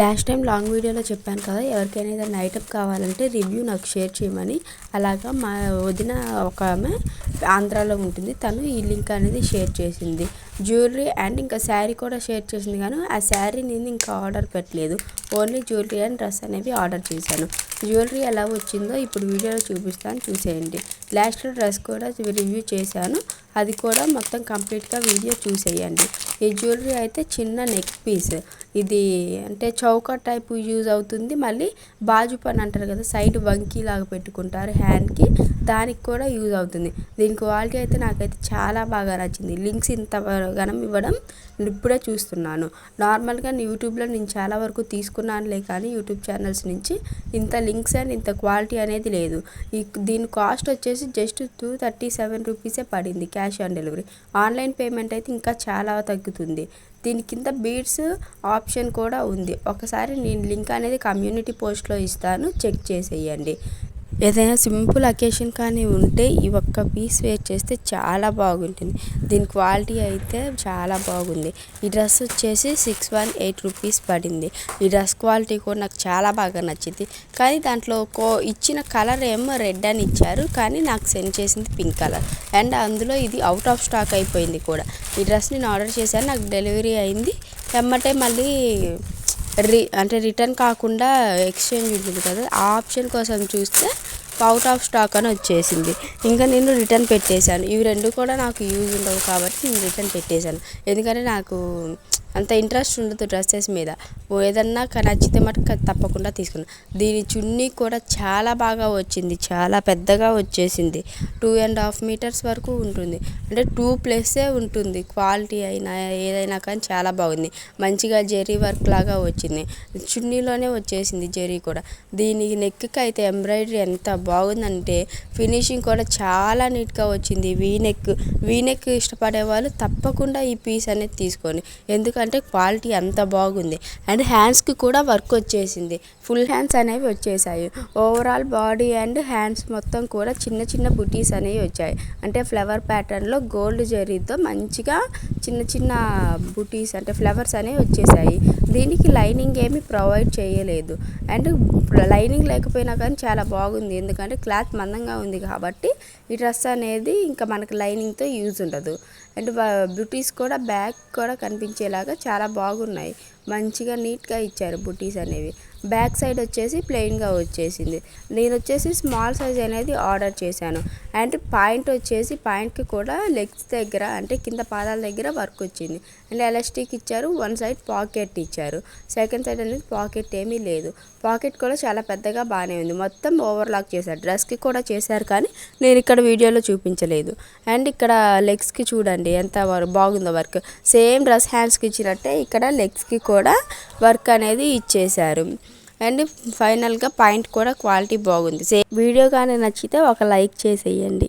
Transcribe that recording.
Last time long వీడియోలో చెప్పాను కదా ఎవరికైనా ఏదైనా ఐటమ్ కావాలంటే రివ్యూ నాకు షేర్ చేయమని. అలాగా మా వదిన ఒక ఆమె ఆంధ్రాలో ఉంటుంది. తను ఈ లింక్ అనేది షేర్ చేసింది. జ్యువెలరీ అండ్ ఇంకా శారీ కూడా షేర్ చేసింది. కానీ ఆ శారీ నేను ఇంకా ఆర్డర్ పెట్టలేదు. ఓన్లీ జ్యువెలరీ అండ్ డ్రెస్ అనేవి ఆర్డర్ చేశాను. జ్యువెలరీ ఎలా వచ్చిందో ఇప్పుడు వీడియోలో చూపిస్తాను. చూసేయండి. లాస్ట్లో డ్రెస్ కూడా రివ్యూ చేశాను. అది కూడా మొత్తం కంప్లీట్గా వీడియో చూసేయండి. ఈ జ్యువెలరీ అయితే చిన్న నెక్ పీస్. ఇది అంటే చౌక టైపు యూజ్ అవుతుంది. మళ్ళీ బాజు పని అంటారు కదా సైడ్ వంకీ లాగా పెట్టుకుంటారు హ్యాండ్కి. దానికి కూడా యూజ్ అవుతుంది. దీని క్వాలిటీ అయితే నాకైతే చాలా బాగా నచ్చింది. లింక్స్ ఇంత గనం ఇవ్వడం ఇప్పుడే చూస్తున్నాను. నార్మల్గా యూట్యూబ్లో నేను చాలా వరకు తీసుకున్నానులే కానీ యూట్యూబ్ ఛానల్స్ నుంచి ఇంత లింక్స్ అండ్ ఇంత క్వాలిటీ అనేది లేదు. ఈ దీని కాస్ట్ వచ్చేసి జస్ట్ టూ థర్టీ సెవెన్ రూపీసే పడింది cash on delivery. Online payment అయితే ఇంకా చాలా తగ్గుతుంది. దీని కింద బీడ్స్ ఆప్షన్ కూడా ఉంది. ఒకసారి నేను లింక్ అనేది కమ్యూనిటీ పోస్ట్లో ఇస్తాను. చెక్ చేసేయండి. ఏదైనా సింపుల్ అకేషన్ కానీ ఉంటే ఈ ఒక్క పీస్ వేర్ చేస్తే చాలా బాగుంటుంది. దీని క్వాలిటీ అయితే చాలా బాగుంది. ఈ డ్రెస్ వచ్చేసి సిక్స్ వన్ ఎయిట్ రూపీస్ పడింది. ఈ డ్రెస్ క్వాలిటీ కూడా నాకు చాలా బాగా నచ్చింది. కానీ దాంట్లో కో ఇచ్చిన కలర్ ఏమో రెడ్ అని ఇచ్చారు. కానీ నాకు సెండ్ చేసింది పింక్ కలర్. అండ్ అందులో ఇది అవుట్ ఆఫ్ స్టాక్ అయిపోయింది కూడా. ఈ డ్రెస్ నేను ఆర్డర్ చేశాను. నాకు డెలివరీ అయింది. ఎమ్మటే మళ్ళీ రి అంటే రిటర్న్ కాకుండా ఎక్స్చేంజ్ ఉంటుంది కదా ఆ ఆప్షన్ కోసం చూస్తే అవుట్ ఆఫ్ స్టాక్ అని వచ్చేసింది. ఇంకా నేను రిటర్న్ పెట్టేశాను. ఇవి రెండు కూడా నాకు యూజ్ ఉండవు కాబట్టి నేను రిటర్న్ పెట్టేశాను. ఎందుకంటే నాకు అంత ఇంట్రెస్ట్ ఉండదు డ్రెస్సెస్ మీద. ఏదన్నా నచ్చితే మటుకు తప్పకుండా తీసుకున్నాను దీని చున్నీ కూడా చాలా బాగా వచ్చింది. చాలా పెద్దగా వచ్చేసింది. టూ అండ్ హాఫ్ మీటర్స్ వరకు ఉంటుంది. అంటే టూ ప్లస్సే ఉంటుంది. క్వాలిటీ అయినా ఏదైనా కానీ చాలా బాగుంది. మంచిగా జెరీ వర్క్ లాగా వచ్చింది. చున్నీలోనే వచ్చేసింది జెరీ కూడా. దీని నెక్కి అయితే ఎంబ్రాయిడరీ ఎంత బాగుందంటే ఫినిషింగ్ కూడా చాలా నీట్గా వచ్చింది. వీ నెక్ వీ నెక్ ఇష్టపడే వాళ్ళు తప్పకుండా ఈ పీస్ అనేది తీసుకోండి. ఎందుకంటే క్వాలిటీ అంత బాగుంది. అండ్ హ్యాండ్స్కి కూడా వర్క్ వచ్చేసింది. ఫుల్ హ్యాండ్స్ అనేవి వచ్చేసాయి. ఓవరాల్ బాడీ అండ్ హ్యాండ్స్ మొత్తం కూడా చిన్న చిన్న బుటీస్ అనేవి వచ్చాయి. అంటే ఫ్లవర్ ప్యాటర్న్లో గోల్డ్ జరీతో మంచిగా చిన్న చిన్న బుటీస్ అంటే ఫ్లవర్స్ అనేవి వచ్చేసాయి. దీనికి లైనింగ్ ఏమి ప్రొవైడ్ చేయలేదు. అండ్ లైనింగ్ లేకపోయినా కానీ చాలా బాగుంది. ఎందుకంటే క్లాత్ మందంగా ఉంది కాబట్టి ఈ డ్రెస్ అనేది ఇంకా మనకు లైనింగ్తో యూజ్ ఉండదు. అండ్ బ్యూటీస్ కూడా బ్యాక్ కూడా కనిపించేలాగా చాలా బాగున్నాయి. మంచిగా నీట్గా ఇచ్చారు బుటీస్ అనేవి. బ్యాక్ సైడ్ వచ్చేసి ప్లెయిన్గా వచ్చేసింది. నేను వచ్చేసి స్మాల్ సైజ్ అనేది ఆర్డర్ చేశాను. అండ్ పాయింట్ వచ్చేసి పాయింట్కి కూడా లెగ్స్ దగ్గర అంటే కింద పాదాల దగ్గర వర్క్ వచ్చింది. అండ్ ఎలాస్టిక్ ఇచ్చారు వన్ సైడ్ పాకెట్ ఇచ్చారు. సెకండ్ సైడ్ అనేది పాకెట్ ఏమీ లేదు. పాకెట్ కూడా చాలా పెద్దగా బాగానే ఉంది. మొత్తం ఓవర్లాక్ చేశారు. డ్రెస్కి కూడా చేశారు కానీ నేను ఇక్కడ వీడియోలో చూపించలేదు. అండ్ ఇక్కడ లెగ్స్కి చూడండి ఎంత బాగుందో వర్క్. సేమ్ డ్రెస్ హ్యాండ్స్కి ఇచ్చినట్టే ఇక్కడ లెగ్స్కి కూడా కూడా వర్క్ అనేది ఇచ్చేశారు. అండ్ ఫైనల్గా పాయింట్ కూడా క్వాలిటీ బాగుంది. సే వీడియో కానీ నచ్చితే ఒక లైక్ చేసేయండి.